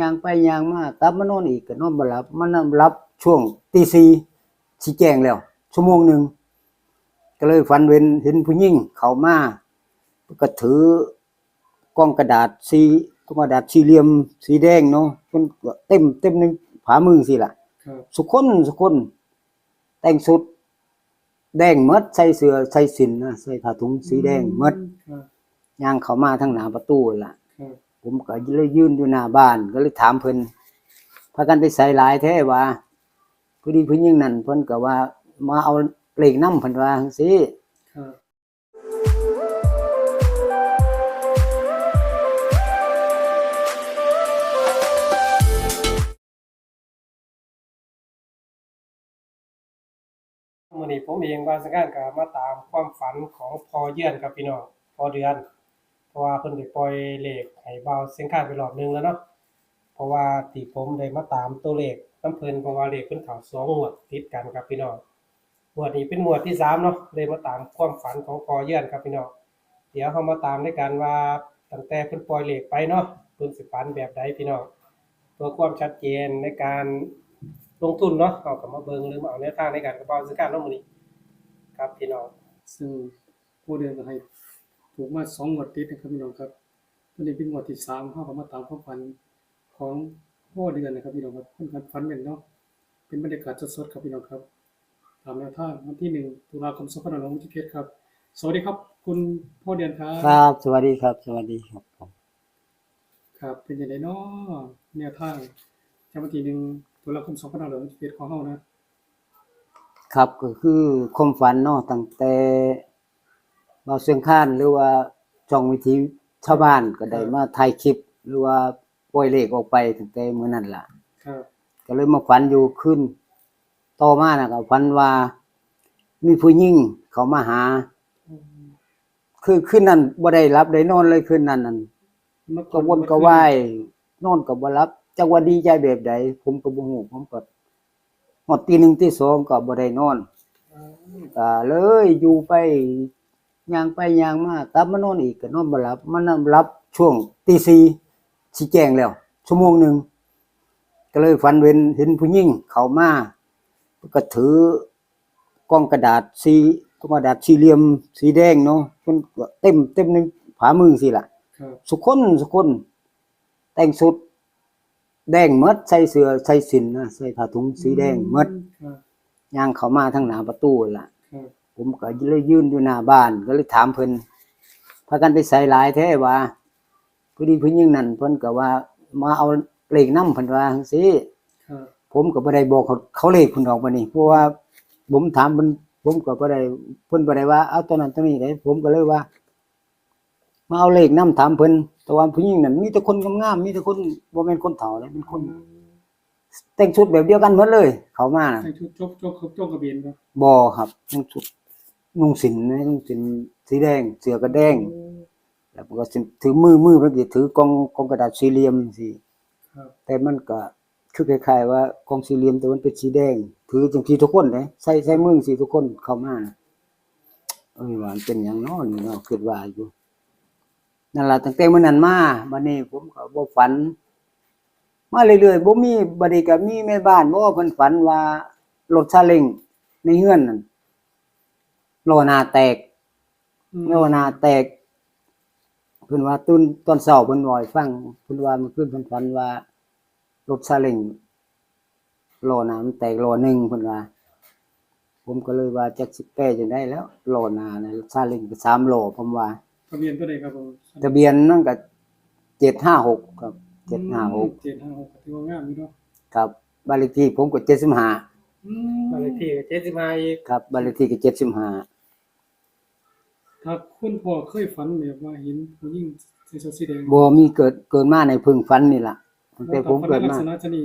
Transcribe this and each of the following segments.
ย่างไปย่างมากลับมานอนอีกก็นอนบ่หลับมันนอนรับช่วงตีสี่สิแจ้งแล้ว ชั่วโมงหนึ่งก็เลยฝันเห็นเห็นผู้หญิงเข้ามาก็ถือกล้องกระดาษสีกล้องกระดาษสี่เหลี่ยมสีแดงเนาะมันก็เต็มเต็มในผามือสิล่ะครับสุคนสุคน แต่งสุด แดงหมดใส่เสื้อใส่สินนะใส่ผ้าถุงสีแดงหมดครับย่างเข้ามาทางหน้าประตูนั่นล่ะครับ ผมก็เลยยืนอยู่หน้าบ้าน ก็เลยถามเพิ่นพากันไปใส่หลายแท้ว่าผู้ดีผู้หญิงนั่นเพิ่นก็ว่า มาเอาเลขนำเพิ่นว่าจังซี่ครับมื่อนี้ผมเองบางสังการก็มาตามความฝันของพอเยื่อนครับพี่น้องพอเดือน เพราะว่าเพิ่นได้ปล่อยเลขให้เบาเสียงคาไปรอบหนึงแล้วเนาะเพราะว่าที่ผมได้มาตามตัวเลขน้ำเพิ่นเพราะว่าเลขเพิ่นเขาสองงวดติดกันครับพี่น้องงวดนี้เป็นงวดที่สามเนาะเลยมาตามความฝันของพอเยื่อนครับพี่น้องเดี๋ยวเฮามาตามด้วยกันว่าตั้งแต่เพิ่นปล่อยเลขไปเนาะเพิ่นสิฝันแบบใดพี่น้องเพื่อความชัดเจนในการลงทุนเนาะเอากลับมาเบิงหรือมาเอาแนวทางในการกระเป๋าซื้อการเนาะมื้อนี้ครับพี่น้องซึ่งผู้เดินก็ให้ ถูกมาสองงวดติดนะครับพี่น้องครับวันนี้เป็นงวดที่สามเข้าก็มาตามความฝันของพ่อเดือนนะครับพี่น้องครับเพิ่นฝันฝันเป็นเนาะเป็นบรรยากาศสดๆครับพี่น้องครับตามแนวทางวันที่หนึ่งตุลาคมสองพันห้าร้อยหกสิบเจ็ดครับ สวัสดีครับ คุณพ่อเดือนครับครับ สวัสดีครับ สวัสดีครับผมครับเป็นยังไงเนาะแนวทางจำวันที่หนึ่งตุลาคมสองพันห้าร้อยหกสิบเจ็ดของเฮานะครับก็คือความฝันเนาะตั้งแต่ เราเสียงข้านหรือว่าช่องวิธีชาวบ้านก็ได้มาถ่ายคลิป หรือว่าปล่อยเลขออกไปตั้งแต่มื้อนั้นล่ะ ครับ ก็เลยมาฝันอยู่ขึ้นต่อมานะก็ฝันว่า มีผู้หญิงเขามาหาอืมคือคืนนั้นบ่ได้รับได้นอนเลยคืนนั้นนั่นเมื่อก็วนก็ว่ายนอนก็บ่รับจักว่าดีใจแบบใดผมก็บ่ฮู้ผมก็ฮอดตีหนึ่งตีสองก็บ่ได้นอนอืมก็เลยอยู่ไป ย่างไปย่างมากลับมานอนอีกก็นอนบ่หลับมันนอนหลับช่วงตีสี่สิแจ้งแล้ว ชั่วโมงหนึงก็เลยฝันเห็นเห็นผู้หญิงเข้ามาก็ถือกล้องกระดาษสีกล้องกระดาษสี่เหลี่ยมสีแดงเนาะมันก็เต็มเต็มในผามือสิล่ะครับสุคนสุคน แต่งสุด แดงหมดใส่เสื้อใส่สินนะใส่ผ้าถุงสีแดงหมดครับย่างเข้ามาทางหน้าประตูนั่นล่ะครับ ผมก็เลยยืนอยู่หน้าบ้าน ก็เลยถามเพิ่นพากันไปใส่หลายแท้ว่าผู้ดีผู้หญิงนั่นเพิ่นก็ว่า มาเอาเลขนำเพิ่นว่าจังซี่ครับผมก็บ่ได้บอกเขาเขาเลขเพิ่นออกมานี่เพราะว่าผมถามเพิ่นผมก็บ่ได้เพิ่นบ่ได้ว่าเอาตัวนั้นตัวนี้เด้ผมก็เลยว่า มาเอาเลขนำถามเพิ่นแต่ว่าผู้หญิงนั่นมีแต่คนงามๆมีแต่คนบ่แม่นคนเฒ่าเลยเป็นคนแต่งชุดแบบเดียวกันหมดเลย เขามาน่ะใส่ชุดจบจบจบกระเบนครับบอครับนุ่งชุด นุ่งสินนะนุ่งสินสีแดง เสื้อก็แดง แล้วก็สิถือมือมือมันจะถือกองกองกระดาษสี่เหลี่ยมสิครับแต่มันก็คือคล้ายๆว่ากองสี่เหลี่ยมแต่มันเป็นสีแดง ถือจังซี่ทุกคนเลยใส่ใส่มือสิทุกคนเข้ามาน่ะเอ้ยว่ามันเป็นหยังเนาะนี่เนาะคิดว่าอยู่นั่นล่ะตั้งแต่มื้อนั้นมาบัดนี้ผมก็บ่ฝัน มาเรื่อยๆบ่มีบัดนี้ก็มีแม่บ้านบ่เพิ่นฝันว่ารถซาเล้งในเฮือนนั่น ล้อหน้าแตกอืมล้อหน้าแตกเพิ่นว่าตื่นตอนเช้าเพิ่นบ่ให้ฟังเพิ่นว่าเมื่อคืนเพิ่นฝันว่ารถซาเล้งล้อหน้ามันแตกล้อหนึงเพิ่นว่า ผมก็เลยว่าจักสิแก้จังได๋แล้วล้อหน้าน่ะรถซาเล้งก็สามล้อผมว่าทะเบียนตัวใดครับผมทะเบียนนั่นก็756ครับ756เจ็ดห้าหกถือว่างามอยู่เนาะครับบ้านเลขที่ผมก็75อืมบ้านเลขที่ก็75อีกครับบ้านเลขที่ก็75ถ้า คุณพ่อเคยฝันแบบว่าเห็นผู้หญิงใส่ชุดสีแดงบ่มีเกิดเกิดมาในพึ่งฝันนี่ล่ะตั้งแต่ผมฝันเกิดในลัมากษณะชนี้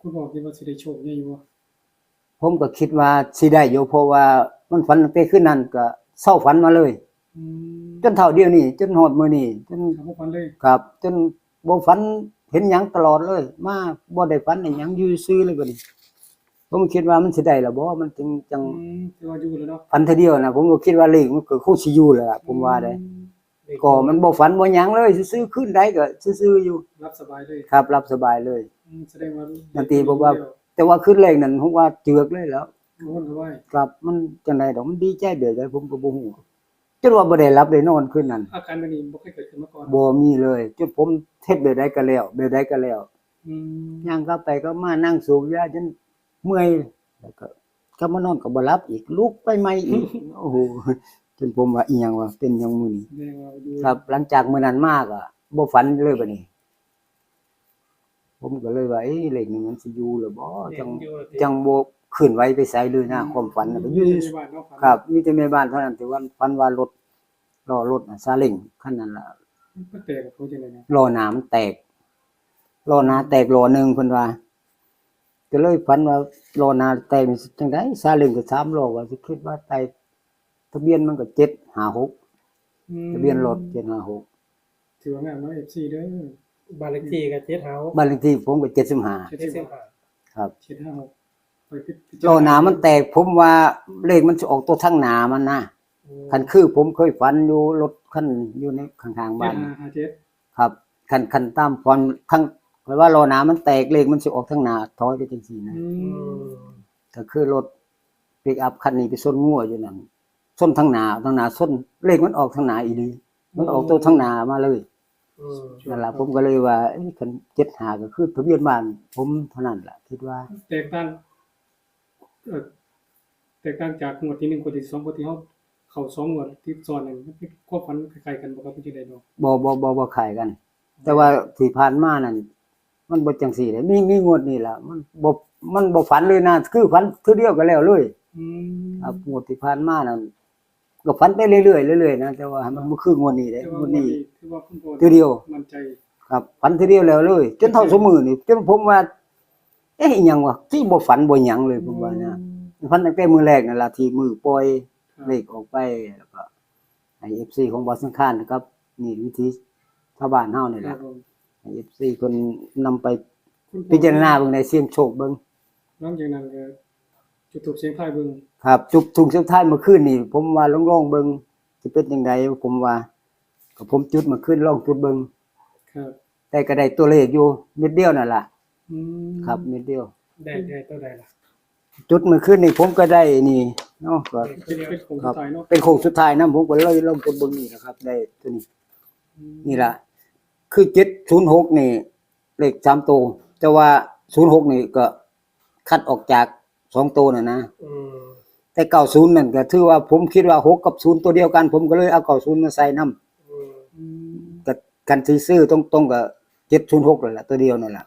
คุณพ่อคิดว่าสิได้โชคใหญ่อยู่บ่ผมก็คิดว่าสิได้อยู่เพราะว่ามันฝันตั้งแต่คืนนั้นก็เศร้าฝันมาเลย อืมจนเท่าเดียวนี้จนฮอดมื้อนี้จน ครับบ่ฝันเลยครับจนบ่ฝันเห็นหยังตลอดเลย มาบ่ได้ฝันได้หยังอยู่ซื่อเลยบัดนี้ ผมคิดว่ามันสิได้ล่ะบ่มันจึงจังอืมถือว่าอยู่แล้วเนาะฝันเทื่อเดียวนะผมก็คิดว่าเลขมันก็คงสิอยู่แหละล่ะผมว่าได้อืมเลก็มันบ่ฝันบ่หยังเลยซื่อๆขึ้นได้ก็ซื่อๆอยู่ รับสบายเลยครับ รับสบายเลยอืมแสดงว่านาทีบอกว่า แต่ว่าขึ้นแรกนั่นผมว่าเจือกเลยแล้วโอ้โหสบายครับมันจังไดดอกมันดีใจเบิดเลยผมก็บ่ฮู้จนว่าบ่ได้รับได้นอนคืนนั้นอาการแบบนี้บ่เคยเกิดขึ้นมาก่อนบ่มีเลยจนผมเฮ็ดแบบใดก็แล้วแบบใดก็แล้วอืมย่างเข้าไปก็มานั่งสูบยาจน เมื่อยแล้วก็ก็มานอนก็บ่หลับอีกลุกไปใหม่อีกโอ้โหจนผมว่าอีหยังวะเป็นหยังมื้อนี้แสดงว่าอยู่ครับ หลังจากมื้อนั้นมากอะบ่ฝันเลยบัดนี้ ผมก็เลยว่าเอ้ยเลขนี้มันสิอยู่หรือบ่จังอยู่ที่จังบ่ขึ้นไว้ไปไสเลยนะความฝันน่ะไปอยู่ในบ้านเนาะครับ มีแต่แม่บ้านเท่านั้นที่ว่าฝันว่ารถล้อรถน่ะซาเล้งคันนั้นล่ะมันแตกกับเขาจังได๋นะล้อหน้ามันแตกล้อหน้าแตกล้อหนึงเพิ่นว่า ก็เลยฝันว่าล้อหน้าแตกนี่สิจังได๋ซาเล้งก็3ล้อว่าสิคิดว่าไตทะเบียนมันก็756อืมทะเบียนรถ756ถือว่างามเนาะ FC เด้อบ้านเลขที่ก็เจ็ดเฮาบ้านเลขที่ผมก็75เจ็ดสิบห้าครับ756ไปพิพิจรณล้อหน้ามันแตกผมว่าเลขมันสิออกตัวทางหน้ามันนะคันคือผมเคยฝันอยู่รถคันอยู่ในข้างๆบ้าน7557ครับคันคันตามฟันทั้ง เพราะว่าล้อหน้ามันแตกเลขมันสิออกทางหน้าถอยไปจังซี่นะอือืมมก็คือรถปิกอัพคันนี้ไปส้นงัวอยู่นั่นส้นทางหน้าทางหน้าส้นเลขมันออกทางหน้าอีหลีมันออกตัวทางหน้ามาเลยอืมนั่นล่ะผมก็เลยว่าเอ้ยคัน75ก็คือทะเบียนบ้าน ผมเท่านั้นล่ะคิดว่าแตกต่างเอ่อแตกต่างจากงวดที่1งวดที่2งวดที่เฮาเข้าสองงวดที่ซ้อนนั่นมันเป็นความฝันคล้ายๆกันบ่ครับเป็นจังได๋เนาะบ่บ่บ่บ่ขายกัน แต่ว่าที่ผ่านมานั่น มันบ่จังซี่เด้มีมีงวดนี่ล่ะมันบ่มันบ่ฝันเลยนะคือฝันคือเดียวก็แล้วเลยอืมครับงวดที่ผ่านมานั่นก็ฝันไปเรื่อยๆเรื่อยๆนะแต่ว่ามันบ่คืองวดนี้เด้แต่ว่างวงวดดนี้นี้ ถือว่าคุณพ่อทีเดียว มั่นใจครับฝันทีเดียวแล้วเลย จนเท่าสมือนี่จนผมว่า เอ๊ะอิหยังวะที่บ่ฝันบ่หยังเลยผมว่านะฝันตั้งแต่มื้อแรกนั่นล่ะที่มือปล่อยครับเลขออกไปแล้วก็ให้ FC ของบ่สังขารนะครับ นี่วิธีชาวบ้านเฮานี่คแหรัละบผม ให้ FC เพิ่นนำไปคุณพ่อพิจารณาเบิ่งในเสี่ยงโชคเบิ่งหลังจากนั้นก็จุดทูปเสียงทายเบิ่งครับ จุบถุงสุดท้ายเมื่อคืนนี่ผมว่าลองๆเบิ่งสิเป็นจังไดผมว่าก็ผมจุดเมื่อคืนลองจุดเบิ่งครับแต่ก็ได้ตัวเลขอยู่เม็ดเดียวนั่นล่ะ อืมครับเม็ดเดียว ได้ได้ตัวใดล่ะจุดเมื่อคืนนี่ผมก็ได้นี่เนาะก็ เป็นเป็นของสุดท้ายเนาะเป็นโค้งสุดท้ายนะผมก็เลยลองจุดเบิ่งนี่นะครับ ได้ตัวนี้ อืมนี่ล่ะ คือ706นี่ เลข3ตัวแต่ว่า06นี่ก็คัดออกจากสองตัวน่ะนะอืมแต่90นั่นก็ถือว่าผมคิดว่า6กับ0ตัวเดียวกัน ผมก็เลยเอา90มาใส่นํอืมอืมก็กันสิซื้อตรงๆก็706นั่นล่ะตัวเดียวนั่นล่ะ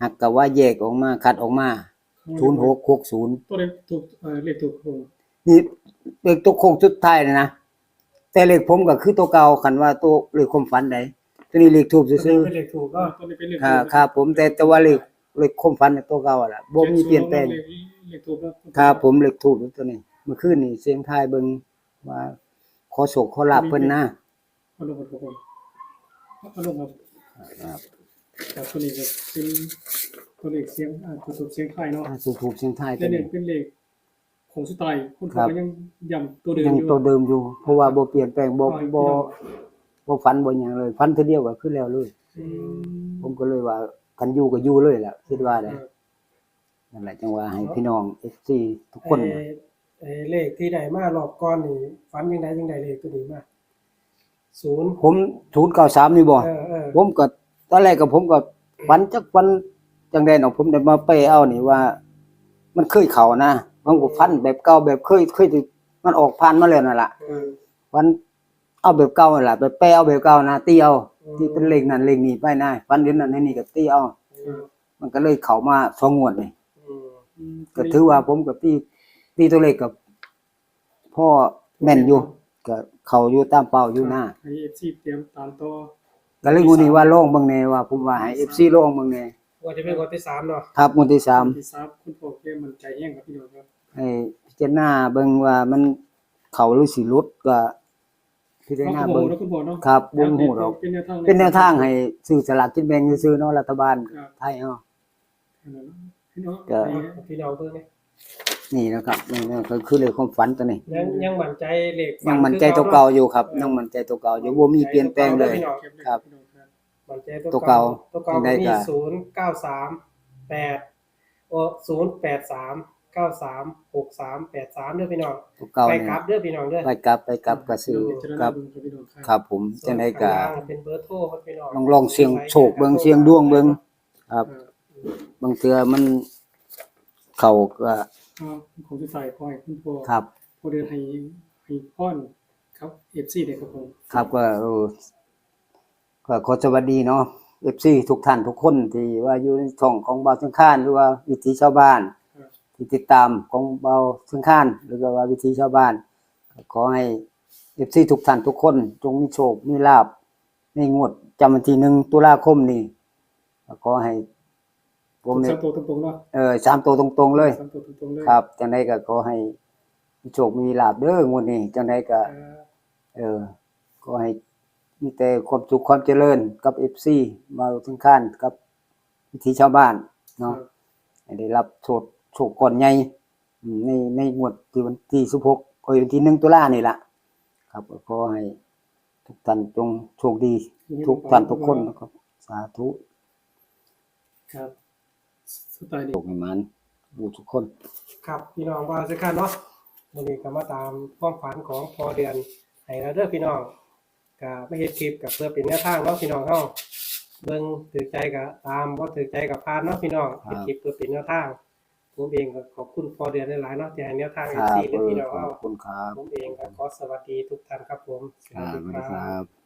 หักก็ว่าแยกออกมาคัดออกมา0660ตัวเลขถูกเอ่อเลขถูกผมนี่เลขตัวโค้งสุดท้ายนะนะแต่เลขผมก็คือตัวเก่าคันว่าตัวเลขความฝันใด ตัวนี้เลขทูบตัวซื่อเป็นเลขถูกก็ตัวนี้เป็นเลขๆครับครับผมแต่แต่ว่าเลขเลขความฝันน่ะตัวเก่าอะล่ะบ่มีเปลี่ยนแปลงเลขเลขถูกแล้วครับผมเลขทูบตัวนี้เมื่อคืนนี่เสียงทายเบิ่งว่าขอโชคขอลาบเพิ่นนะเอาลงครับผมเอาลงครับครับครับตัวนี้ก็เป็นตัวเลขเสียงอ่าจุดทูปเสียงทายเนาะถ้าสูถูกเสียงทายตัและวนี่นี้เป็นเลขของสุดท้ายคุณครัพ่อบก็ยังย้ำตัวเดิมยังอยู่ ตัวเดิมอยู่ เพราะว่าบ่เปลี่ยนแปลงบ่ปล่อยบ่พี่น้อง บ่ฝันบ่หยังเลยฝันทีเดียวก็คือแล้วเลยอืมผมก็เลยว่ากันอยู่ก็อยู่เลยล่ะคิดว่าได้ครับนั่นแหละจังว่าให้พี่น้อง FC ทุกคนเอ่อเอ่อเลขที่ได้มารอบก่อนนี่ฝันยังไงยังได้เลขตัวนี้มาศูนย์ผม093นี่บ่เออเออผมก็ตอนแรกก็ผมก็ฝันจักวันจังได๋เนาะผมได้มาไปเอานี่ว่า มันเคยเข้านะผมก็ฝันแบบเก่าแบบเคยเคยที่มันออกผ่านมาแล้วนั่นล่ะ เออฝัน เอาแบบเก่านั่นล่ะไปแปลเอาแบบเก่านะตีเอาที่เป็นเลขนั้นเลขนี้ไปนะฝันเห็นนั่นเห็นนี่ก็ตีเอาอืมมันก็เลยเข้ามาสองงวดนี่อืมอืมก็ถือว่าผมกับตีตีตัวเลขกับพ่อแม่นอยู่ก็เข้าอยู่ตามเป้าอยู่นะให้ FC เตรียมตามต่อก็เลยงูนี่ว่าลองเบิ่งแน่ว่า ผมว่าให้ FC ลองเบิ่งแน่ว่าจะเป็นคนที่สามเนาะครับงวดที่สามที่ทราบคุณพ่อแกมันใจแห้งครับพี่น้องครับให้พิจารณาเบิ่งว่ามันเข้าหรือสิหลุดก็ พิจารณาเราก็เบิ่งแล้วคุณพ่อเนาะครับบ่ฮู้ดอกเป็นแนวทางเป็นแนวทางให้ซื้อสลากกินแบ่งซื่อๆเนาะรัฐบาลครับไทยเฮาพี่น้องก็พี่น้องเพิ่งนี่นี่นะครับนี่นี่ก็คือเลขความฝันตัวนี้ยังยังมั่นใจเลขฝัยังมั่นใจตัวเก่าอยู่ครับยังมั่นใจตัวเก่าอยู่บ่มีเปลี่ยนแปลงเลยเก็บเลยครับพี่น้องครับมั่นใจตัตัววเก่าเก่าตัวเก่ายังไงมีก็ศูนย์เก้าสามแปดโอ้ศูนย์แปดสาม เก้าสามหกสามแปดสามเด้อพี่น้องตัวเก่าไปนี่กลับเด้อพี่น้องเด้อ ไปกลับไปกลับก็ซื้อพิจารคณารับดูครับพี่น้องครับครับผมจังได๋ก็ส่วนข้างล่างเป็นเบอร์โทรครับพี่น้องลองลองเสียงโชคเบิ่งเสียงดวงเบิ่งครับบางเทื่อมันเข้าก็อ่าของที่ใส่คอยคุณพ่อครับพอเดือนให้ให้ป้อนครับเอฟซีเนี่ยครับผมครับก็เออก็ขอสวัสดีเนาะ FC ทุกท่านทุกคนที่ว่าอยู่ในช่องของเบาสังขารหรือว่าวิถีชาวบ้านครับที่ ติดตามของเบาสังขารหรือว่าวิถีชาวบ้านก็ขอให้ FC ทุกท่านทุกคน จงมีโชค มีลาภในงวดจำวันที่หนึ่งตุลาคมนี้ก็ขอให้ผมสาเนี่ยมตัวตรงๆเนาะเออสามตัวตรงๆเลยสามตัวตรงๆเลยครับจังไดก็ขอให้มีโชคมีลาภเด้องวดนี้จังไดก็อ่าเออก็ให้มีแต่ความสุขความเจริญกับ FC มาถึงขั้นกับวิถีชาวบ้านเนาะให้ได้รับโชค โชคก่อนใหญ่อืมในในงวดที่วันที่16ก็วันที่1ตุลานี่ล่ะครับก็ขอให้ทุกท่านจงโชคดี ทุกท่านทุกคนนะครับ สาธุครับสไตล์โชนี้คให้มันดูทุกคน ครับพี่น้องว่าสิคันเนาะวันนี้ก็มาตามความฝันของพอเดือนให้เราเด้อพี่น้องก็ไม่เฮ็ดคลิปกับเพื่อเป็นแนวทางเนาะพี่น้องเฮาเบิ่งถือใจก็ตามบ่ถือใจก็ผ่านเนาะพี่น้องครับเฮ็ดคลิปเพื่อเป็นแนวทาง ผมเองก็ขอบคุณพอเดือนหลายๆเนาะที่ให้แนวทางครับ FC เอเด้ออพี่น้องขอเฮาบคุณครับผมเองก็ขอสวัสดีทุกท่านครับผมสควัสรับดีสวัสดีคครัรับ บ